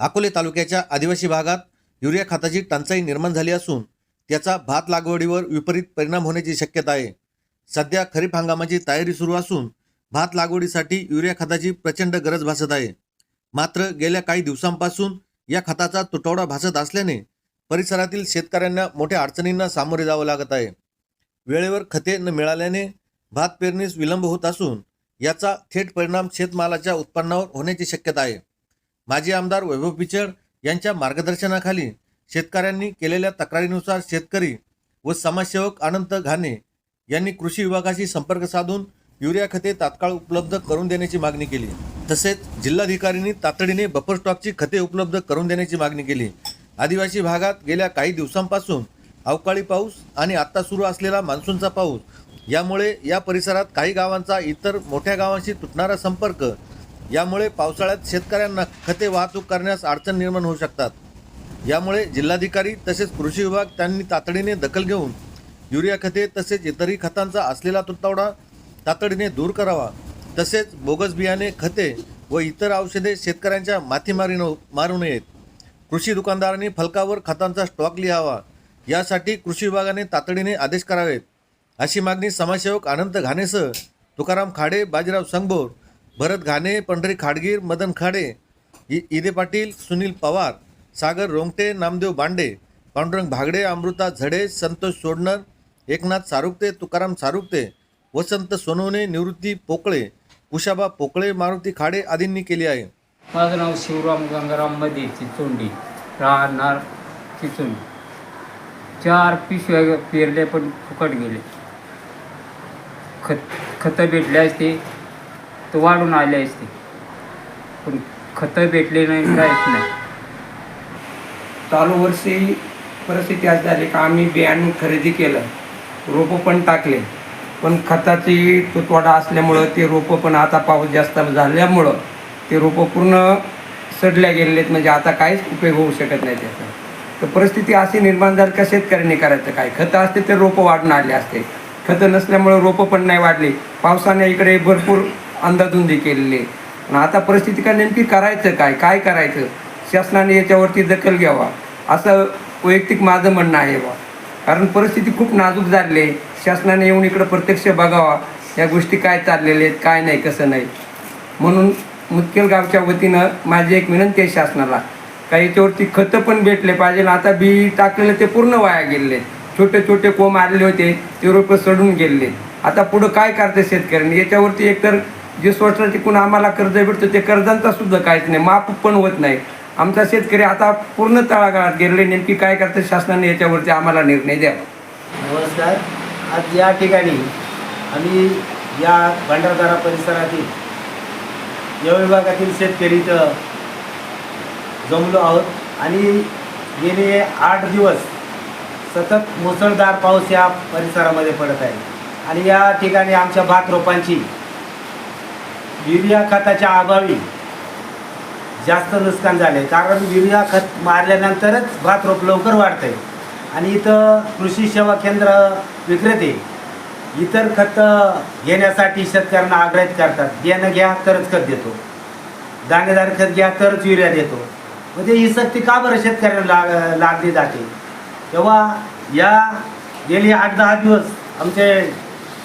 अकोले तालुक्याच्या आदिवासी भागात युरिया खताची टंचाई निर्माण झाली असून त्याचा भात लागवडीवर विपरीत परिणाम होण्याची शक्यता आहे. सध्या खरीप हंगामाची तयारी सुरू असून भात लागवडीसाठी युरिया खताची प्रचंड गरज भासत आहे. मात्र गेल्या काही दिवसांपासून या खताचा तुटवडा भासत असल्याने परिसरातील शेतकऱ्यांना मोठ्या अडचणींना सामोरे जावं लागत आहे. वेळेवर खते न मिळाल्याने भात पेरणीस विलंब होत असून याचा थेट परिणाम शेतमालाच्या उत्पन्नावर होण्याची शक्यता आहे. माजी आमदार वैभव पिचड यांच्या मार्गदर्शनाखाली शेतकऱ्यांनी केलेल्या तक्रारीनुसार शेतकरी व समाजसेवक अनंत घाणे यांनी कृषी विभागाशी संपर्क साधून युरिया खते तात्काळ उपलब्ध करून देण्याची मागणी केली. तसेच जिल्हाधिकाऱ्यांनी तातडीने बफर स्टॉकची खते उपलब्ध करून देण्याची मागणी केली. आदिवासी भागात गेल्या काही दिवसांपासून अवकाळी पाऊस आणि आत्ता सुरू असलेला मान्सूनचा पाऊस यामुळे या परिसरात काही गावांचा इतर मोठ्या गावांशी तुटणारा संपर्क यामुळे पावसाळ्यात शेतकऱ्यांना खते वाहतूक करण्यास अडचण निर्माण होऊ शकतात. यामुळे जिल्हाधिकारी तसेच कृषी विभाग त्यांनी तातडीने दखल घेऊन युरिया खते तसेच इतरही खतांचा असलेला तुटवडा तातडीने दूर करावा. तसेच बोगस बियाणे खते व इतर औषधे शेतकऱ्यांच्या माथीमारी न मारू नयेत. कृषी दुकानदारांनी फलकावर खतांचा स्टॉक लिहावा. यासाठी कृषी विभागाने तातडीने आदेश करावेत. अशी मागणी समाजसेवक अनंत घाणेसह तुकाराम खाडे बाजीराव संगभोर भरत घाणे पंढरी खाडगीर मदन खाडे इ इदे पाटील सुनील पवार सागर रोंगटे नामदेव बांडे पांडुरंग भागडे अमृता झडे संतोष सोडणर एकनाथ सारुगते तुकाराम सारुगते वसंत सोनवणे निवृत्ती पोकळे उषाबा पोकळे मारुती खाडे आदींनी केली आहे. माझं नाव शिवराम गंगाराममध्ये चिचोंडी राहणार चिचोंडी चार पिशव्या पेरले पण फुकट गेले. खत खतं भेटल्यास ते तर वाढून आले असते पण खतं भेटले नाही काहीच नाही. चालू वर्षी परिस्थिती अशी झाली का आम्ही बियाणं खरेदी केलं रोपं पण टाकले. पण खताची तुटवाडा असल्यामुळं ते रोपं पण आता पाऊस जास्त झाल्यामुळं ते रोपं पूर्ण सडल्या गेलेले आहेत म्हणजे आता काहीच उपयोग होऊ शकत नाही त्याचा. तर परिस्थिती अशी निर्माण झाली का शेतकऱ्यांनी करायचं काय? खतं असते तर रोपं वाढून आले असते. खतं नसल्यामुळं रोपं पण नाही वाढली. पावसाने इकडे भरपूर अंदाधुंदी केलेली आहे. आता परिस्थिती का नेमकी करायचं काय? काय करायचं? शासनाने याच्यावरती दखल घ्यावा. असं वैयक्तिक माझं म्हणणं आहे बा. कारण परिस्थिती खूप नाजूक झाली आहे. शासनाने येऊन इकडं प्रत्यक्ष बघावा. या गोष्टी काय चाललेल्या आहेत काय नाही कसं नाही. म्हणून मुदखेल गावच्या वतीनं माझी एक विनंती आहे शासनाला. का याच्यावरती खतं पण भेटले पाहिजे. आता बी टाकलेलं ते पूर्ण वाया गेलेले छोटे छोटे कोंब आलेले होते ते रोपं सडून गेलेले आता पुढं काय करते शेतकऱ्यांनी? याच्यावरती एकतर जे स्वतःचे कोण आम्हाला कर्ज भेटतं ते कर्जांचा सुद्धा काहीच नाही माफ पण होत नाही. आमचा शेतकरी आता पूर्ण तळागाळात गेलेले नेमकी काय करते शासनाने याच्यावरती आम्हाला निर्णय द्यावा. नमस्कार. आज या ठिकाणी आम्ही या भंडारदारा परिसरातील या विभागातील शेतकरी इथं जमलो आहोत. आणि गेले आठ दिवस सतत मुसळधार पाऊस या परिसरामध्ये पडत आहे. आणि या ठिकाणी आमच्या भात रोपांची युरिया खताच्या अभावी जास्त नुकसान झाले कारण युरिया खत मारल्यानंतरच भात रोप लवकर वाढते आणि इथं कृषी सेवा केंद्र विक्रेते इतर खतं घेण्यासाठी शेतकऱ्यांना आग्रहित करतात. देणं घ्या तरच खत देतो. दाणेदार खत घ्या तरच युरिया देतो. म्हणजे ही सक्ती का बरं शेतकऱ्यांना लाग लागली जाते? तेव्हा या गेली आठ दहा दिवस आमचे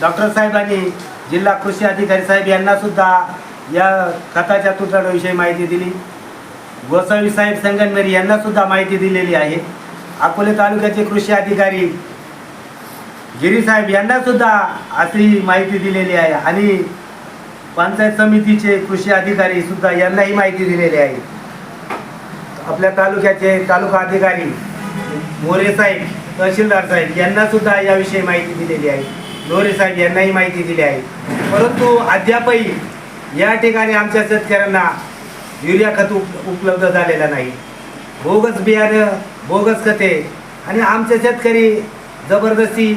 डॉक्टर साहेबांनी जिल्हा कृषी अधिकारी साहेब यांना सुद्धा या खताच्या तुटवड्याविषयी माहिती दिली. गोसावी साहेब संगनमेरी यांना सुद्धा माहिती दिलेली आहे. अकोले तालुक्याचे कृषी अधिकारी गिरीसाहेब यांना सुद्धा अशी माहिती दिलेली आहे आणि पंचायत समितीचे कृषी अधिकारी सुद्धा यांनाही माहिती दिलेली आहे. आपल्या तालुक्याचे तालुका अधिकारी मोरे साहेब तहसीलदार साहेब यांना सुद्धा याविषयी माहिती दिलेली आहे. लोरे साहेब यांनाही माहिती दिली आहे. परंतु अद्यापही या ठिकाणी आमच्या शेतकऱ्यांना युरिया खत उप उपलब्ध झालेलं नाही. बोगस बियाणं बोगस खते आणि आमचे शेतकरी जबरदस्ती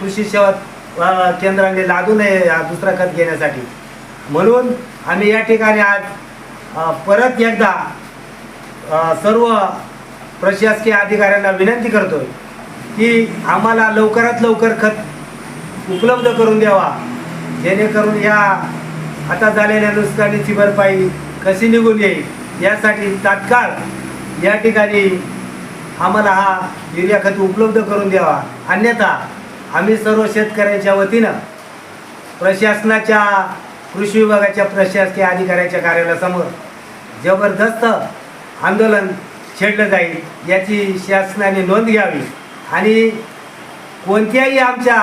कृषी सेवा केंद्राने लागू नये दुसरा खत घेण्यासाठी. म्हणून आम्ही या ठिकाणी आज परत एकदा सर्व प्रशासकीय अधिकाऱ्यांना विनंती करतोय की आम्हाला लवकरात लवकर खत उपलब्ध करून द्यावा. जेणेकरून या आता झालेल्या नुकसानीची भरपाई कशी निघून येईल यासाठी तात्काळ या ठिकाणी आम्हाला हा युरिया खत उपलब्ध करून द्यावा. अन्यथा आम्ही सर्व शेतकऱ्यांच्या वतीनं प्रशासनाच्या कृषी विभागाच्या प्रशासकीय अधिकाऱ्याच्या कार्यालयासमोर जबरदस्त आंदोलन छेडलं जाईल याची शासनाने नोंद घ्यावी. आणि कोणत्याही आमच्या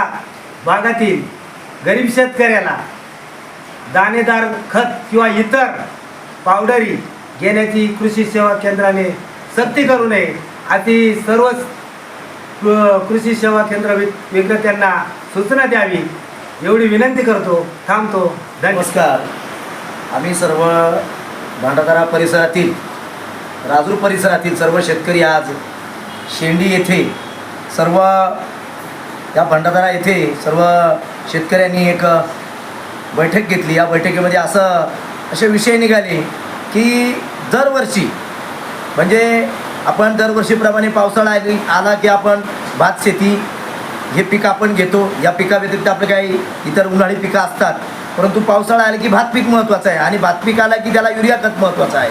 भागातील गरीब शेतकऱ्याला दाणेदार खत किंवा इतर पावडरी घेण्याची कृषी सेवा केंद्राने सक्ती करू नये अशी सर्वच कृषी सेवा केंद्र विक्रेत्यांना सूचना द्यावी एवढी विनंती करतो थांबतो नमस्कार. आम्ही सर्व भांडारा परिसरातील राजूर परिसरातील सर्व शेतकरी आज शेंडी येथे सर्व या भंडारदरा येथे सर्व शेतकऱ्यांनी एक बैठक घेतली. या बैठकीमध्ये असं असे विषय निघाले की दरवर्षी म्हणजे आपण दरवर्षीप्रमाणे पावसाळा आली आला की आपण भात शेती हे पीक आपण घेतो. या पिकाव्यतिरिक्त आपले काही इतर उन्हाळी पिकं असतात. परंतु पावसाळा आला की भात पीक महत्त्वाचं आहे आणि भात पीक आला की त्याला युरिया खत महत्त्वाचं आहे.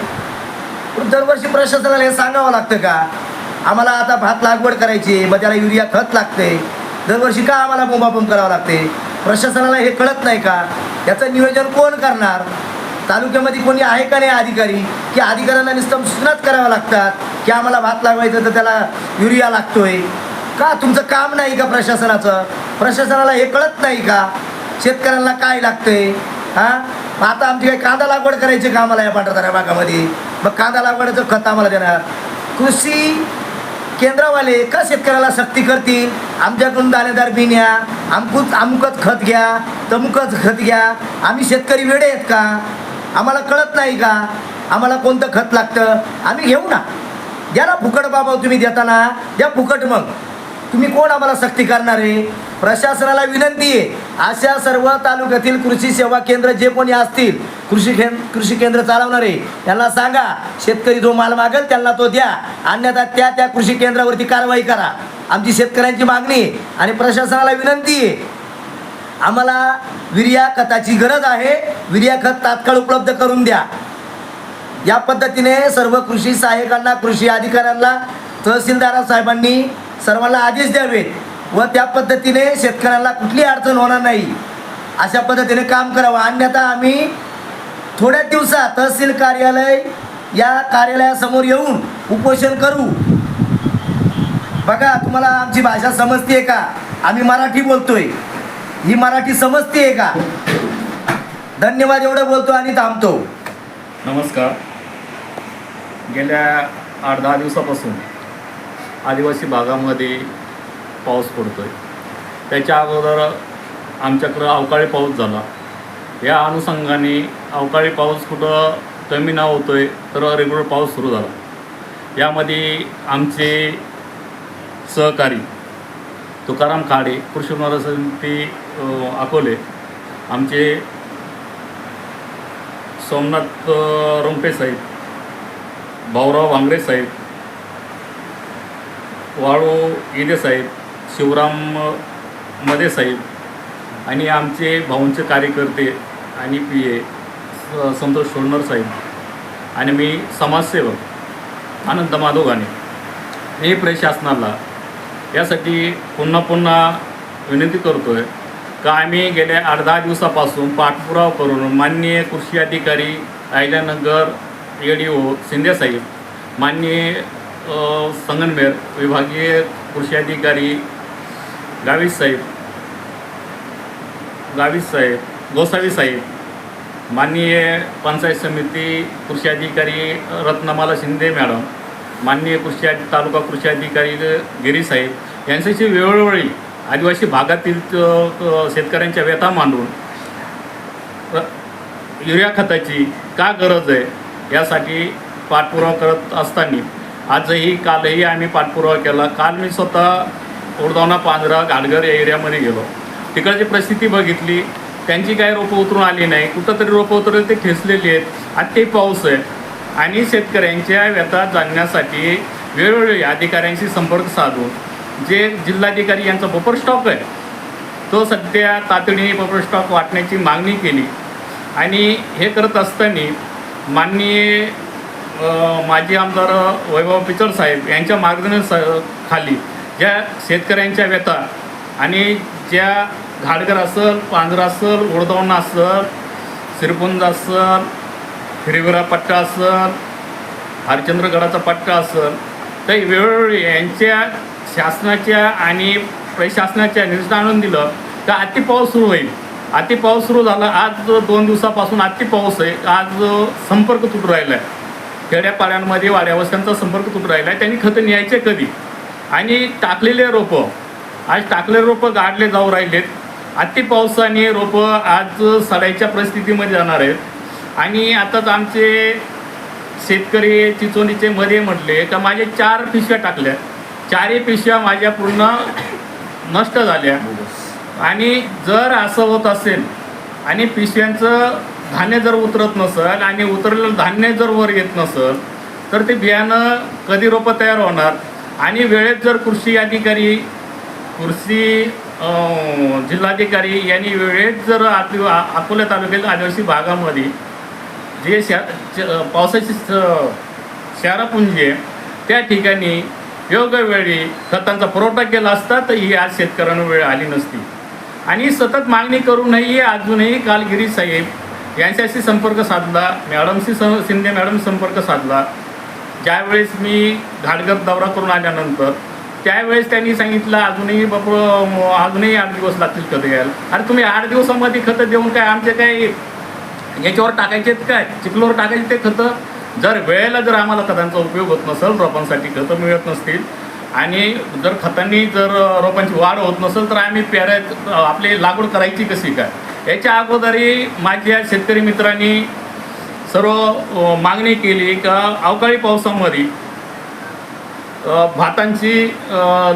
पण दरवर्षी प्रशासनाला हे सांगावं लागतं का? आम्हाला आता भात लागवड करायची आहे, मग त्याला युरिया खत लागते दरवर्षी का आम्हाला बोंबाबोंब करावं लागते? प्रशासनाला हे कळत नाही का? याचं नियोजन कोण करणार? तालुक्यामध्ये कोणी आहे का नाही अधिकारी? की अधिकाऱ्यांना निस्तम सूचनाच कराव्या लागतात? की आम्हाला भात लागवायचं तर त्याला युरिया लागतोय? का तुमचं काम नाही का प्रशासनाचं? प्रशासनाला हे कळत नाही का? शेतकऱ्यांना काय लागतंय? हां? आता आमची काही कांदा लागवड करायची का आम्हाला या पांढरताऱ्या भागामध्ये? मग कांदा लागवडीचं खत आम्हाला देणार. कृषी केंद्रवाले का शेतकऱ्याला सक्ती करतील? आमच्याकडून दाणेदार बी न्या आमकूच अमुकच खत घ्या तमुकच खत घ्या. आम्ही शेतकरी वेडे आहेत का? आम्हाला कळत नाही का? आम्हाला कोणतं खत लागतं? आम्ही घेऊ ना. द्या ना फुकट बाबा तुम्ही देताना द्या फुकट मग. तुम्ही कोण आम्हाला सक्ती करणार आहे प्रशासनाला विनंती आहे. अशा सर्व तालुक्यातील कृषी सेवा केंद्र जे कोणी असतील कृषी केंद्र कृषी केंद्र चालवणारे त्यांना सांगा. शेतकरी जो माल मागेल त्यांना तो द्या. अन्यथा त्या त्या कृषी केंद्रावरती कारवाई करा. आमची शेतकऱ्यांची मागणी आहे आणि प्रशासनाला विनंती आहे. आम्हाला विर्या खताची गरज आहे. विर्या खत तात्काळ उपलब्ध करून द्या. या पद्धतीने सर्व कृषी सहाय्यकांना कृषी अधिकाऱ्यांना तहसीलदार साहेबांनी सर्वांना आदेश द्यावेत व त्या पद्धतीने शेतकऱ्यांना कुठली अडचण होणार नाही. अशा पद्धतीने काम करावं. अन्यथा आम्ही थोड्या दिवसात तहसील कार्यालय या कार्यालयासमोर येऊन उपोषण करू. बघा तुम्हाला आमची भाषा समजते का? आम्ही मराठी बोलतोय. ही मराठी समजते का? धन्यवाद एवढं बोलतो आणि थांबतो. नमस्कार. गेल्या आठ दहा दिवसापासून आदिवासी भागामध्ये पाऊस पडतो आहे त्याच्या अगोदर आमच्याकडं अवकाळी पाऊस झाला. या अनुषंगाने अवकाळी पाऊस कुठं कमी ना होतो आहे तर रेग्युलर पाऊस सुरू झाला. यामध्ये आमचे सहकारी तुकाराम खाडे कृषी समिती अकोले आमचे सोमनाथ अ, रुंपे साहेब भाऊराव भांगरे साहेब वाळू इदे साहेब शिवराममध्ये मदे साहेब आणि आमचे भाऊंचे कार्यकर्ते आणि पी ए संतोष सोडणर साहेब आणि मी समाजसेवक आनंद माधोगाने हे प्रशासनाला यासाठी पुन्हा पुन्हा विनंती करतो आहे का आम्ही गेल्या आठ दहा दिवसापासून पाठपुरावा करून माननीय कृषी अधिकारी आयल्यानगर ए डी ओ शिंदेसाहेब माननीय संगनमेर विभागीय कृषी अधिकारी गावीस साहेब गावीस साहेब गोसावी साहेब माननीय पंचायत समिती कृषी अधिकारी रत्नमाला शिंदे मॅडम माननीय कृषी तालुका कृषी अधिकारी गिरी साहेब यांच्याशी वेळोवेळी आदिवासी भागातील शेतकऱ्यांच्या व्यथा मांडून र- युरिया खताची का गरज आहे यासाठी पाठपुरावा करत असताना आजही कालही आम्ही पाठपुरावा केला. काल मी स्वतः उडदावना पांजरा घाटघर या एरियामध्ये गेलो. तिकडची परिस्थिती बघितली. त्यांची काही रोपं उतरून आली नाही. कुठंतरी रोपं उतरले ते ठेसलेली आहेत. अति पाऊस आहे. आणि शेतकऱ्यांच्या व्यथा जाणण्यासाठी वेळोवेळी अधिकाऱ्यांशी संपर्क साधून जे जिल्हाधिकारी यांचा बफर स्टॉक आहे तो सध्या तातडीने बफर स्टॉक वाटण्याची मागणी केली. आणि हे करत असताना माननीय माजी आमदार वैभव पिचड साहेब यांच्या मार्गदर्शन खाली ज्या शेतकऱ्यांच्या व्यथा आणि ज्या घाडकर असल पांजरा असल उडदवण असल श्रीपुंज असल हिरविरा पट्टा असल हरिचंद्रगडाचा पट्टा असल तर वेळोवेळी यांच्या शासनाच्या आणि प्रशासनाच्या निर्देश आणून दिलं तर अति पाऊस सुरू होईल. अति पाऊस सुरू झाला आज दोन दिवसापासून अति पाऊस आहे. आज संपर्क तुटू राहिला आहे खेड्यापाड्यांमध्ये वाड्यावस्त्यांचा संपर्क तुटू राहिला. आहे त्यांनी खतं न्यायचे कधी? आणि टाकलेले रोपं आज टाकलेले रोपं गाडले जाऊ राहिलेत. अति पावसाने रोपं आज सडायच्या परिस्थितीमध्ये जाणार आहेत. आणि आताच आमचे शेतकरी चिचोणीचे मध्ये म्हटले का माझे चार पिशव्या टाकल्या. चारही पिशव्या माझ्या पूर्ण नष्ट झाल्या. आणि जर असं होत असेल आणि पिशव्यांचं धान्य जर उतरत नसेल आणि उतरलेलं धान्य जर वर येत नसेल तर ते बियाणं कधी रोपं तयार होणार? आणि वेळेत जर कृषी अधिकारी कृषी जिल्हाधिकारी यांनी वेळेत जर आपली अकोला तालुक्यातील आदिवासी भागामध्ये जे शा पावसाची स- शारापुंजी आहे त्या ठिकाणी योग्य वेळी खतांचा पुरवठा केला असता तर ही आज शेतकऱ्यांना वेळ आली नसती. आणि सतत मागणी करूनही अजूनही कालगिरी साहेब यांच्याशी संपर्क साधला मॅडमशी स शिंदे मॅडम संपर्क साधला. ज्यावेळेस मी घाटगर दौरा करून आल्यानंतर त्यावेळेस त्यांनी सांगितलं अजूनही बापू अजूनही आठ दिवस लागतील खतं घ्यायला. अरे तुम्ही आठ दिवसामध्ये खतं देऊन काय आमचे काय याच्यावर टाकायचे काय? चिखलोवर टाकायचे ते खतं? जर वेळेला जर आम्हाला खतांचा उपयोग होत नसेल रोपांसाठी खतं मिळत नसतील आणि जर खतांनी जर रोपांची वाढ होत नसेल तर आम्ही पेराय आपली लागवड करायची कशी काय? याच्या अगोदरही माझ्या शेतकरी मित्रांनी सर्व मागणी केली का अवकाळी पावसामध्ये भातांची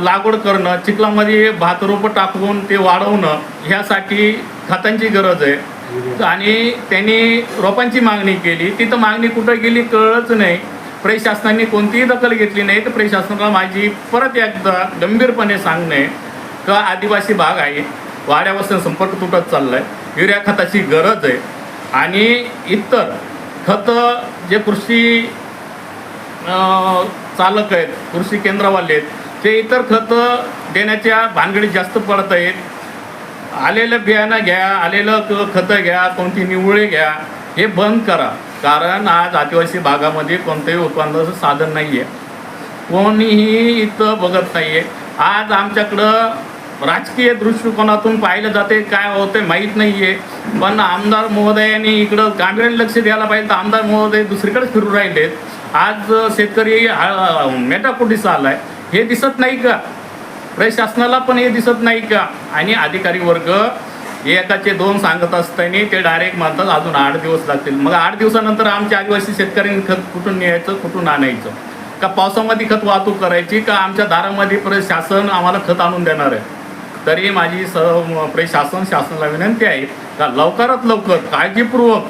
लागवड करणं चिखलामध्ये भात रोपं टाकून ते वाढवणं ह्यासाठी खतांची गरज आहे. आणि त्यांनी रोपांची मागणी केली. तिथं मागणी कुठं गेली कळलंच नाही. प्रशासनाने कोणतीही दखल घेतली नाही. तर प्रशासनाला माझी परत एकदा गंभीरपणे सांगणे का आदिवासी भाग आहे. वाड्यापासून संपर्क तुटत चालला आहे युरिया खताची गरज आहे. आणि इतर खतं जे कृषी चालक आहेत कृषी केंद्रवाले आहेत ते इतर खतं देण्याच्या भानगडीत जास्त पडत आहेत. आलेलं बियाणं घ्या आलेलं खतं घ्या कोणती निवळे घ्या हे बंद करा. कारण आज आदिवासी भागामध्ये कोणतंही उत्पन्नाचं साधन नाही आहे कोणीही इथं बघत नाही आहे आज आमच्याकडं राजकीय दृष्टिकोनातून पाहिलं जाते काय होते माहीत नाही आहे पण आमदार महोदयांनी इकडं गांभीर्याने लक्ष द्यायला पाहिजे तर आमदार महोदय दुसरीकडे फिरून राहिलेत. आज शेतकरी हा- मेटाकुटीस आलाय. हे दिसत नाही का? प्रशासनाला पण हे दिसत नाही का? आणि अधिकारी वर्ग एकाचे दोन सांगत असताना ते डायरेक्ट म्हणतात अजून आठ दिवस लागतील. मग आठ दिवसानंतर आमच्या आदिवासी शेतकऱ्यांनी खत कुठून न्यायचं कुठून आणायचं? का पावसामध्ये खत वाहतूक करायची का आमच्या दारामध्ये प्रशासन आम्हाला खत आणून देणार आहे? तरी माझी स प्रशासन शासनाला विनंती आहे का लवकरात लवकर काळजीपूर्वक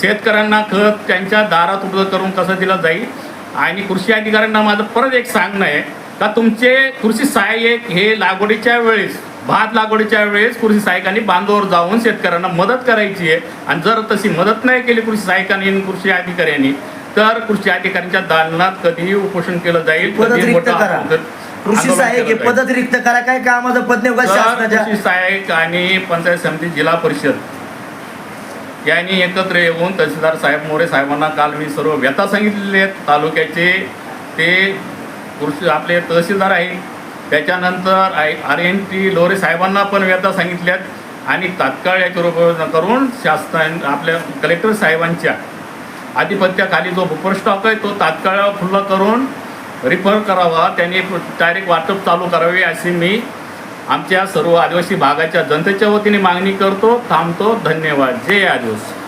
शेतकऱ्यांना खत त्यांच्या दारात उपलब्ध करून कसं दिलं जाईल? आणि कृषी अधिकाऱ्यांना माझं परत एक सांगणं आहे का तुमचे कृषी सहाय्यक हे लागवडीच्या वेळेस भात लागवडीच्या वेळेस कृषी सहाय्यकांनी बांधावर जाऊन शेतकऱ्यांना मदत करायची आहे. आणि जर तशी मदत नाही केली कृषी सहाय्यकांनी कृषी अधिकाऱ्यांनी तर कृषी अधिकाऱ्यांच्या दालनात कधीही उपोषण केलं जाईल. रिक्त मोठं कृषी सहाय्यक हे. पदच रिक्त करा काय कामाचं पद तर शासनाच्या. कृषी सहाय्यक आणि पंचायत समिती जिल्हा परिषद यांनी एकत्र येऊन तहसीलदार साहेब मोरे साहेबांना काल मी सर्व व्यथा सांगितलेले आहेत. तालुक्याचे ते कृषी आपले तहसीलदार आहेत. त्याच्यानंतर आय आर एन टी लोरे साहेबांना पण व्यथा सांगितल्यात आणि तात्काळ याची उपाययोजना करून शासन आपल्या कलेक्टर साहेबांच्या आधिपत्याखाली जो बुपर स्टॉक आहे तो तात्काळ खुल्ला करून रिफर करावा त्यांनी डायरेक्ट वाटप चालू करावे अशी मी आमच्या सर्व आदिवासी भागाच्या जनतेच्या वतीने मागणी करतो थांबतो. धन्यवाद. जय आदिवासी.